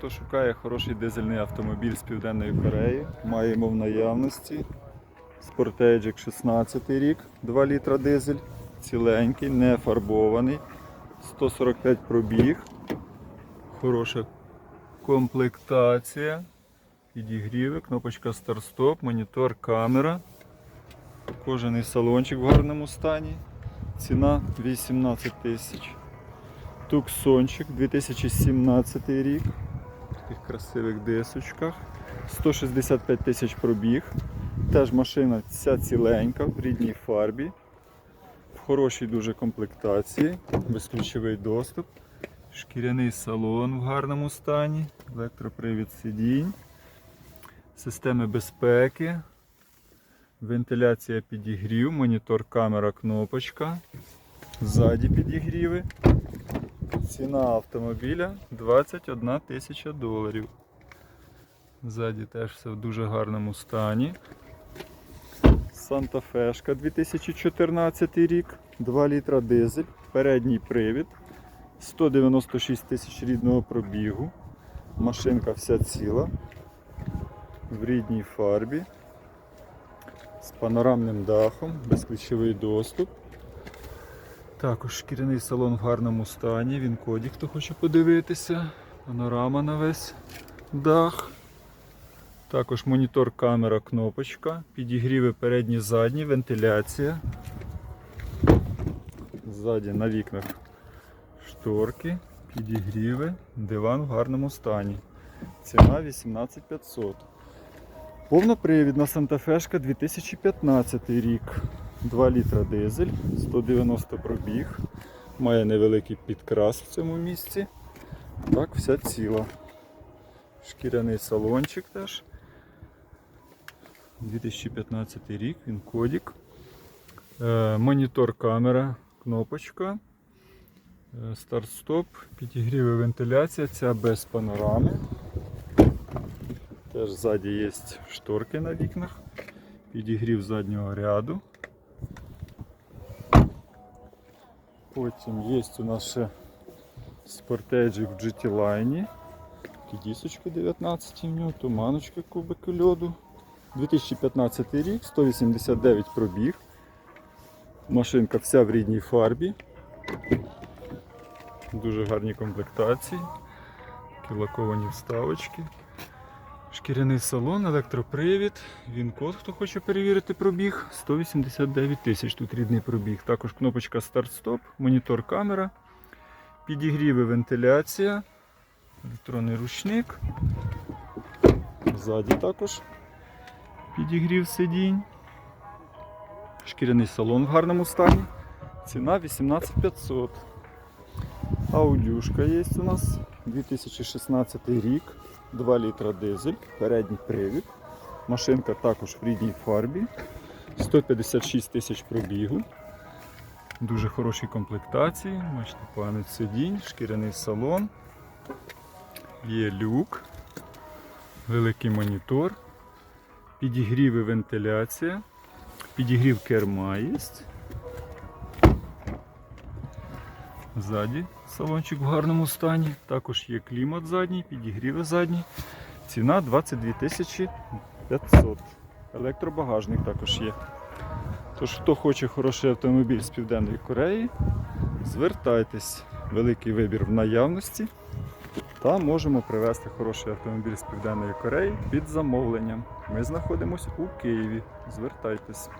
Хто шукає хороший дизельний автомобіль з Південної Кореї, маємо в наявності Sportage 16 рік, 2 літра дизель, ціленький, не фарбований, 145 пробіг, хороша комплектація, підігріви, кнопочка старт-стоп, монітор, камера, кожаний салончик в гарному стані, ціна 18 тисяч. Туксончик 2017 рік. Таких красивих дисочках. 165 тисяч пробіг. Теж машина вся ціленька в рідній фарбі. В хорошій дуже комплектації. Безключовий доступ. Шкіряний салон в гарному стані. Електропривід сидінь. Системи безпеки. Вентиляція підігрів, монітор, камера, кнопочка. Ззаді підігріви. Ціна автомобіля 21 тисяча доларів. Ззаді теж все в дуже гарному стані. Санта Фешка 2014 рік, 2 літра дизель, передній привід, 196 тисяч рідного пробігу. Машинка вся ціла, в рідній фарбі, з панорамним дахом, безключовий доступ. Також шкіряний салон в гарному стані, він коді, хто хоче подивитися. Панорама на весь дах. Також монітор, камера, кнопочка, підігріви передні, задні, вентиляція. Ззаді на вікнах шторки, підігріви, диван в гарному стані. Ціна 18500. Повнопривідна Сантафешка 2015 рік. 2 літра дизель, 190 пробіг. Має невеликий підкрас в цьому місці. Так, вся ціла. Шкіряний салончик теж. 2015 рік, він кодік. Е, монітор камера, кнопочка. Е, Старт-стоп, підігріви вентиляція, ця без панорами. Теж ззаді є шторки на вікнах, підігрів заднього ряду. Потім є у нас ще спортеджик в GT Line. Дісочки 19 в нього, туманочки кубики льоду. 2015 рік, 189 пробіг. Машинка вся в рідній фарбі. Дуже гарні комплектації. Такі лаковані вставочки. Шкіряний салон, електропривід, він код, хто хоче перевірити пробіг, 189 тисяч тут рідний пробіг. Також кнопочка старт-стоп, монітор камера, підігріви вентиляція, електронний ручник. Ззаді також підігрів сидінь. Шкіряний салон в гарному стані. Ціна 18500. Аудюшка є у нас 2016 рік. 2 літра дизель, передній привід. Машинка також в рідній фарбі. 156 тисяч пробігу. Дуже хорошій комплектації. Бачите, пам'ять сидінь, шкіряний салон. Є люк, великий монітор, підігрів і вентиляція, підігрів керма є. Ззаді салончик в гарному стані. Також є клімат задній, підігріви задні. Ціна 22 тисячі 500. Електробагажник також є. Тож, хто хоче хороший автомобіль з Південної Кореї, звертайтесь. Великий вибір в наявності. Та можемо привезти хороший автомобіль з Південної Кореї під замовленням. Ми знаходимося у Києві. Звертайтесь.